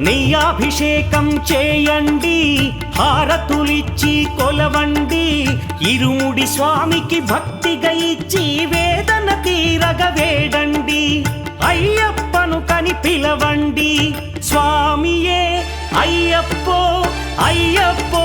స్వామియే చేయండి హారతులిచ్చి కొలవండి ఇరుముడి స్వామికి భక్తిగా ఇచ్చి వేదన తీరగవేడండి అయ్యప్పను కని పిలవండి స్వామియే అయ్యప్పో అయ్యప్పో.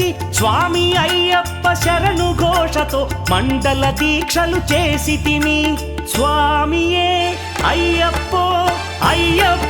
తలచి స్వామి అయ్యప్ప శరణు ఘోషతో మండల దీక్షలు చేసి తిని. స్వామియే అయ్యప్పో అయ్యప్ప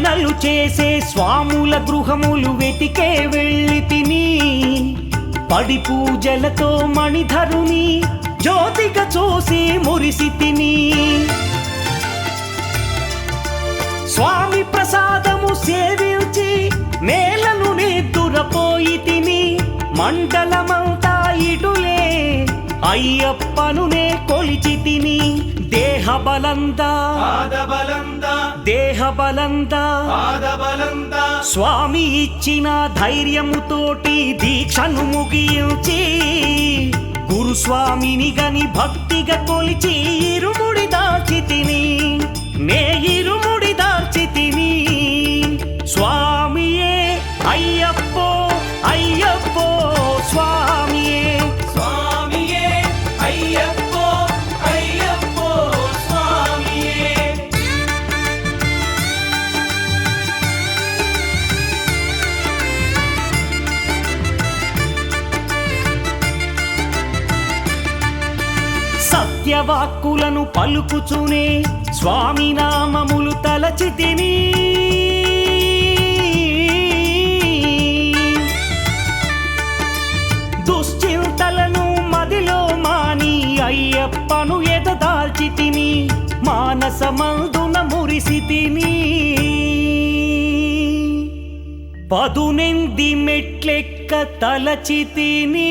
భజనలు చేసే స్వాముల గృహములు వెతికే వెళ్ళి తిని పడి పూజలతో మణిధరుని జ్యోతిగా చూసి మురిసి తిని. స్వామి ప్రసాదము సేవించి నేలను నిద్దురపోయి తిని మండలమంతా ఇటులే అయ్యప్పనునే కొలిచి తిని దేహ బలందా పాదబలందా దేహ బలందా పాదబలందా స్వామి ఇచ్చిన ధైర్యముతోటి దీక్షను ముగించి గురుస్వామిని గని భక్తిగా కొలిచి ఇరుముడి దాచి తిని నే ఇరుముడి దాచి తిని స్వామియే శుభవాక్కులను పలుకుచునే స్వామి నామములు తలచితిని దుశ్చింతలను మదిలో మాని అయ్యప్పను ఎదదాల్చి తిని మానసమందున మురిసి తిని. పదునెంది మెట్లెక్క తలచితిని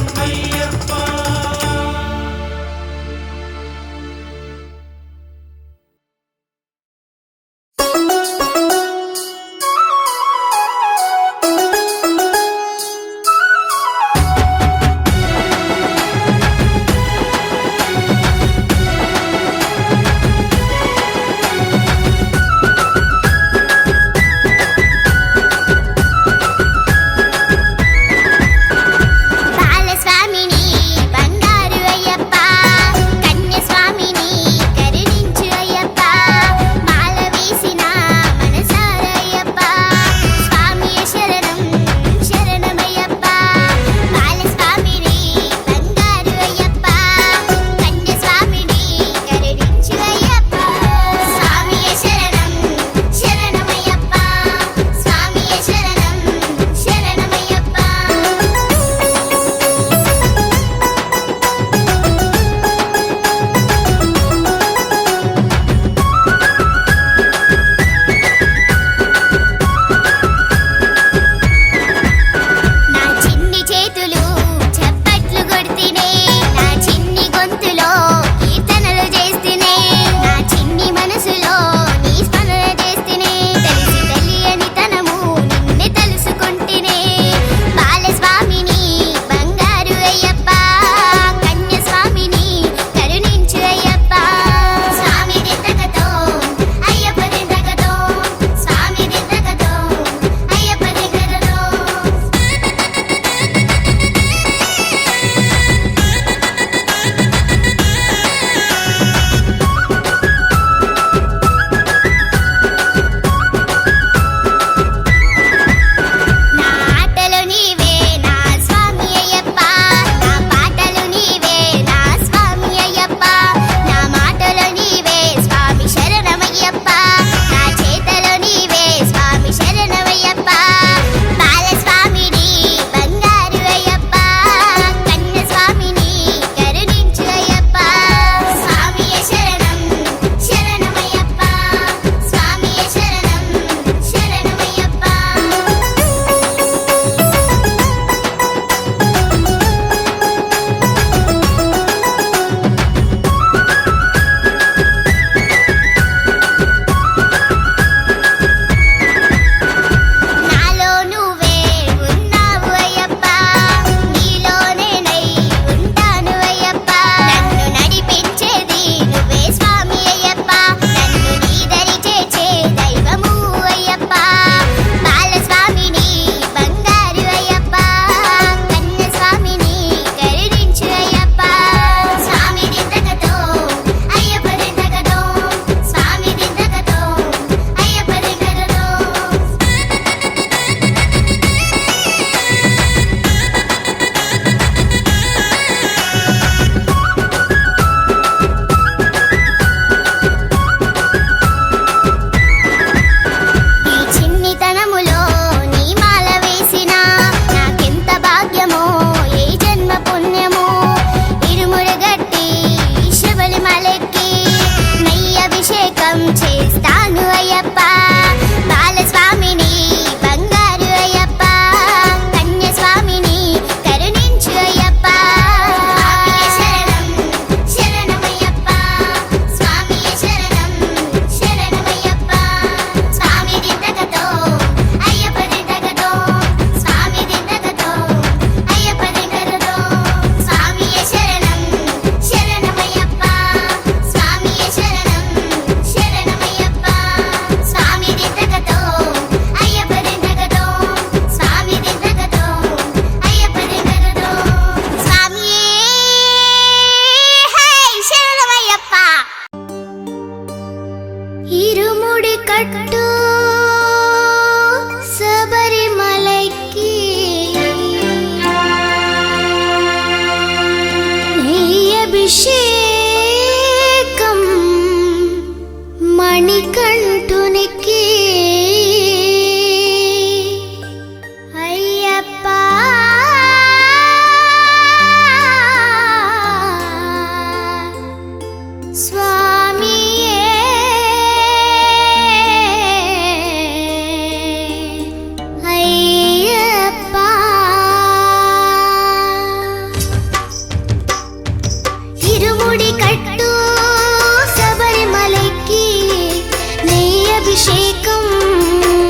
అభిషేకం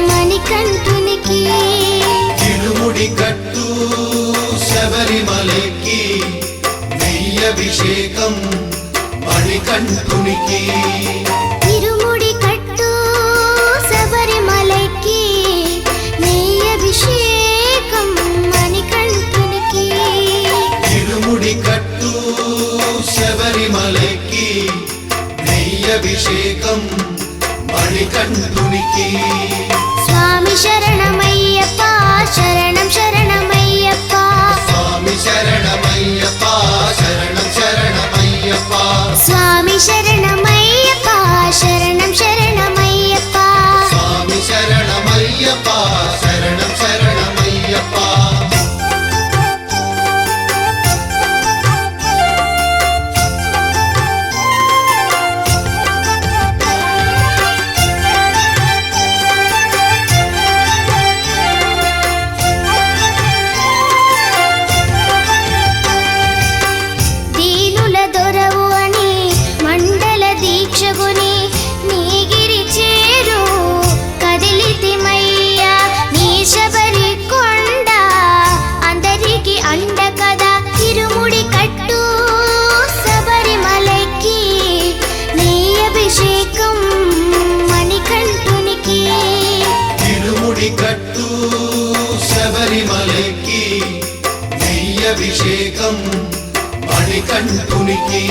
మణికంఠునికి. తిరుముడి కట్టు శబరిమలకి నెయ్యభిషేకం మణికంఠునికి. తిరుముడి కట్టు శబరిమలకి నెయ్యభిషేకం మణికంఠునికి. తిరుముడి కట్టు శబరిమలకి నెయ్యభిషేకం கண்ணி கண்துணிக்கி சுவாமி சரணமையப்பா சரணம் சரணமையப்பா. சுவாமி சரணமையப்பா சரணம் சரணமையப்பா. சுவாமி சரணமையப்பா சரணம் சரணமையப்பா. சுவாமி சரணமையப்பா అభిషేకం మణికంఠునికి.